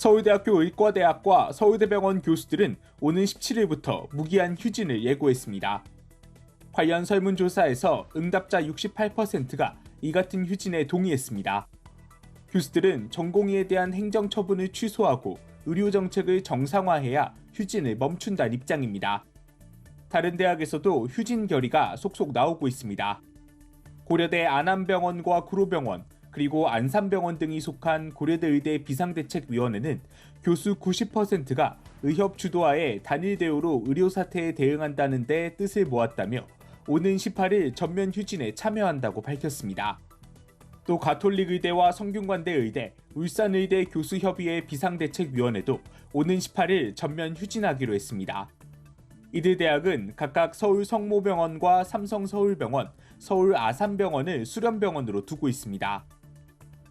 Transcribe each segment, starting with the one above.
서울대학교 의과대학과 서울대병원 교수들은 오는 17일부터 무기한 휴진을 예고했습니다. 관련 설문조사에서 응답자 68%가 이 같은 휴진에 동의했습니다. 교수들은 전공의에 대한 행정처분을 취소하고 의료정책을 정상화해야 휴진을 멈춘다는 입장입니다. 다른 대학에서도 휴진 결의가 속속 나오고 있습니다. 고려대 안암병원과 구로병원, 그리고 안산병원 등이 속한 고려대 의대 비상대책위원회는 교수 90%가 의협 주도하에 단일 대우로 의료 사태에 대응한다는 데 뜻을 모았다며 오는 18일 전면 휴진에 참여한다고 밝혔습니다. 또 가톨릭 의대와 성균관대 의대, 울산의대 교수협의회 비상대책위원회도 오는 18일 전면 휴진하기로 했습니다. 이들 대학은 각각 서울 성모병원과 삼성 서울병원, 서울 아산병원을 수련병원으로 두고 있습니다.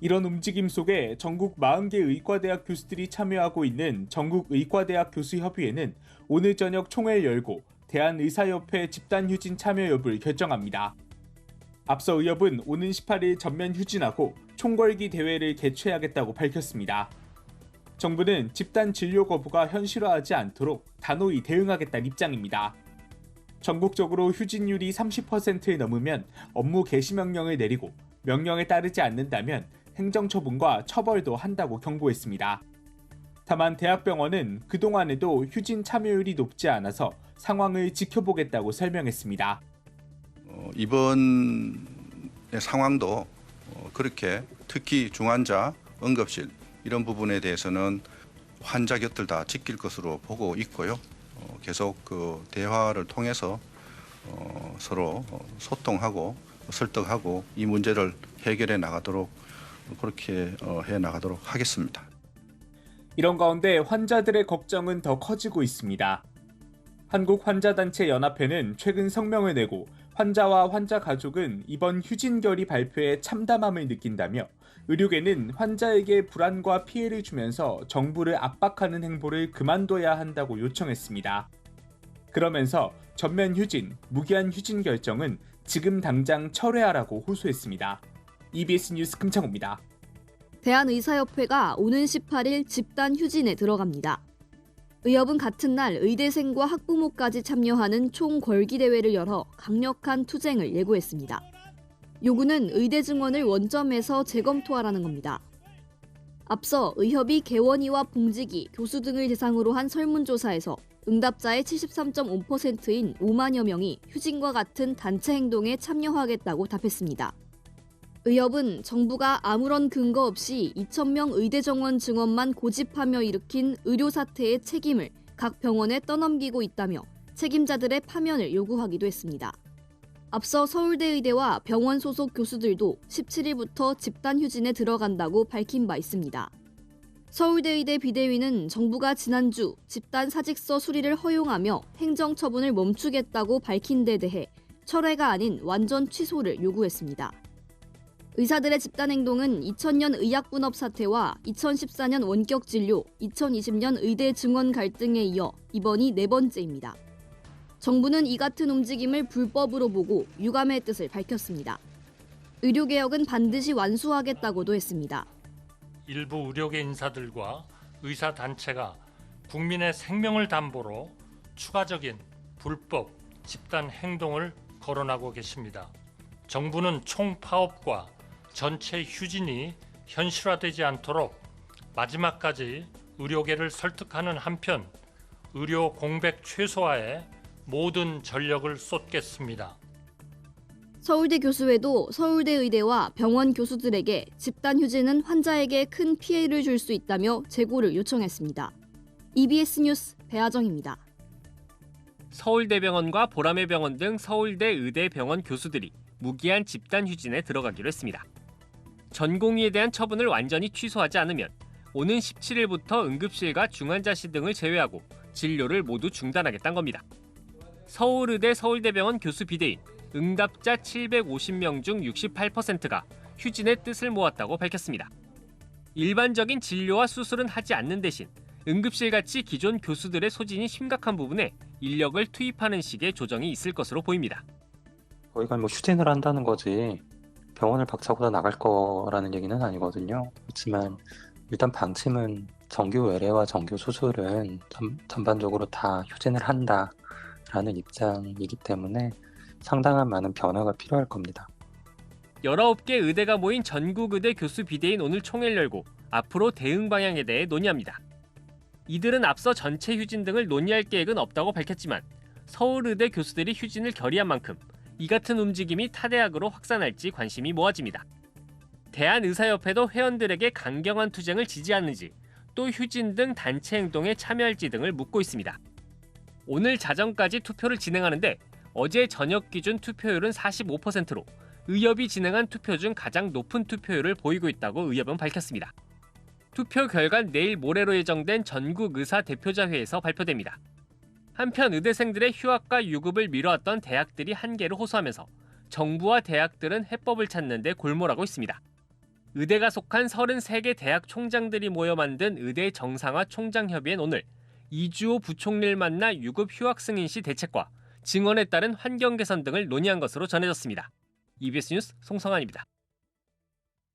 이런 움직임 속에 전국 40개 의과대학 교수들이 참여하고 있는 전국의과대학 교수협의회는 오늘 저녁 총회를 열고 대한의사협회 집단휴진 참여 여부를 결정합니다. 앞서 의협은 오는 18일 전면 휴진하고 총궐기 대회를 개최하겠다고 밝혔습니다. 정부는 집단 진료 거부가 현실화하지 않도록 단호히 대응하겠다는 입장입니다. 전국적으로 휴진율이 30%를 넘으면 업무 개시 명령을 내리고 명령에 따르지 않는다면 행정처분과 처벌도 한다고 경고했습니다. 다만 대학병원은 그동안에도 휴진 참여율이 높지 않아서 상황을 지켜보겠다고 설명했습니다. 어, 이번 상황도 어, 그렇게 특히 중환자, 응급실 이런 부분에 대해서는 환자 곁을 다 지킬 것으로 보고 있고요. 어, 계속 그 대화를 통해서 어, 서로 어, 소통하고 설득하고 이 문제를 해결해 나가도록 그렇게 어, 해 나가도록 하겠습니다. 이런 가운데 환자들의 걱정은 더 커지고 있습니다. 한국환자단체 연합회는 최근 성명을 내고 환자와 환자 가족은 이번 휴진 결의 발표에 참담함을 느낀다며 의료계는 환자에게 불안과 피해를 주면서 정부를 압박하는 행보를 그만둬야 한다고 요청했습니다. 그러면서 전면 휴진, 무기한 휴진 결정은 지금 당장 철회하라고 호소했습니다. EBS 뉴스 금창호입니다. 대한의사협회가 오는 18일 집단 휴진에 들어갑니다. 의협은 같은 날 의대생과 학부모까지 참여하는 총 걸기 대회를 열어 강력한 투쟁을 예고했습니다. 요구는 의대 증원을 원점에서 재검토하라는 겁니다. 앞서 의협이 개원이와 봉직이, 교수 등을 대상으로 한 설문조사에서 응답자의 73.5%인 5만여 명이 휴진과 같은 단체 행동에 참여하겠다고 답했습니다. 의협은 정부가 아무런 근거 없이 2,000명 의대 정원 증원만 고집하며 일으킨 의료 사태의 책임을 각 병원에 떠넘기고 있다며 책임자들의 파면을 요구하기도 했습니다. 앞서 서울대의대와 병원 소속 교수들도 17일부터 집단 휴진에 들어간다고 밝힌 바 있습니다. 서울대의대 비대위는 정부가 지난주 집단 사직서 수리를 허용하며 행정 처분을 멈추겠다고 밝힌 데 대해 철회가 아닌 완전 취소를 요구했습니다. 의사들의 집단 행동은 2000년 의약분업 사태와 2014년 원격 진료, 2020년 의대 증원 갈등에 이어 이번이 네 번째입니다. 정부는 이 같은 움직임을 불법으로 보고 유감의 뜻을 밝혔습니다. 의료개혁은 반드시 완수하겠다고도 했습니다. 일부 의료계 인사들과 의사 단체가 국민의 생명을 담보로 추가적인 불법 집단 행동을 거론하고 계십니다. 정부는 총파업과 전체 휴진이 현실화되지 않도록 마지막까지 의료계를 설득하는 한편 의료 공백 최소화에 모든 전력을 쏟겠습니다. 서울대 교수회도 서울대 의대와 병원 교수들에게 집단 휴진은 환자에게 큰 피해를 줄 수 있다며 재고를 요청했습니다. EBS 뉴스 배아정입니다. 서울대병원과 보라매병원 등 서울대 의대 병원 교수들이 무기한 집단 휴진에 들어가기로 했습니다. 전공의에 대한 처분을 완전히 취소하지 않으면 오는 17일부터 응급실과 중환자실 등을 제외하고 진료를 모두 중단하겠다는 겁니다. 서울의대 서울대병원 교수 비대인 응답자 750명 중 68%가 휴진의 뜻을 모았다고 밝혔습니다. 일반적인 진료와 수술은 하지 않는 대신 응급실 같이 기존 교수들의 소진이 심각한 부분에 인력을 투입하는 식의 조정이 있을 것으로 보입니다. 저희가 뭐 휴진을 한다는 거지 병원을 박차고다 나갈 거라는 얘기는 아니거든요. 그렇지만 일단 방침은 정규 외래와 정규 수술은 전, 전반적으로 다 휴진을 한다라는 입장이기 때문에 상당한 많은 변화가 필요할 겁니다. 19개 의대가 모인 전국의대 교수 비대인 오늘 총회를 열고 앞으로 대응 방향에 대해 논의합니다. 이들은 앞서 전체 휴진 등을 논의할 계획은 없다고 밝혔지만 서울의대 교수들이 휴진을 결의한 만큼 이 같은 움직임이 타 대학으로 확산할지 관심이 모아집니다. 대한의사협회도 회원들에게 강경한 투쟁을 지지하는지 또 휴진 등 단체 행동에 참여할지 등을 묻고 있습니다. 오늘 자정까지 투표를 진행하는데 어제 저녁 기준 투표율은 45%로 의협이 진행한 투표 중 가장 높은 투표율을 보이고 있다고 의협은 밝혔습니다. 투표 결과는 내일 모레로 예정된 전국 의사 대표자회에서 발표됩니다. 한편 의대생들의 휴학과 유급을 미뤄왔던 대학들이 한계를 호소하면서 정부와 대학들은 해법을 찾는 데 골몰하고 있습니다. 의대가 속한 33개 대학 총장들이 모여 만든 의대 정상화 총장협의회는 오늘 이주호 부총리를 만나 유급 휴학 승인 시 대책과 증언에 따른 환경 개선 등을 논의한 것으로 전해졌습니다. EBS 뉴스 송성환입니다.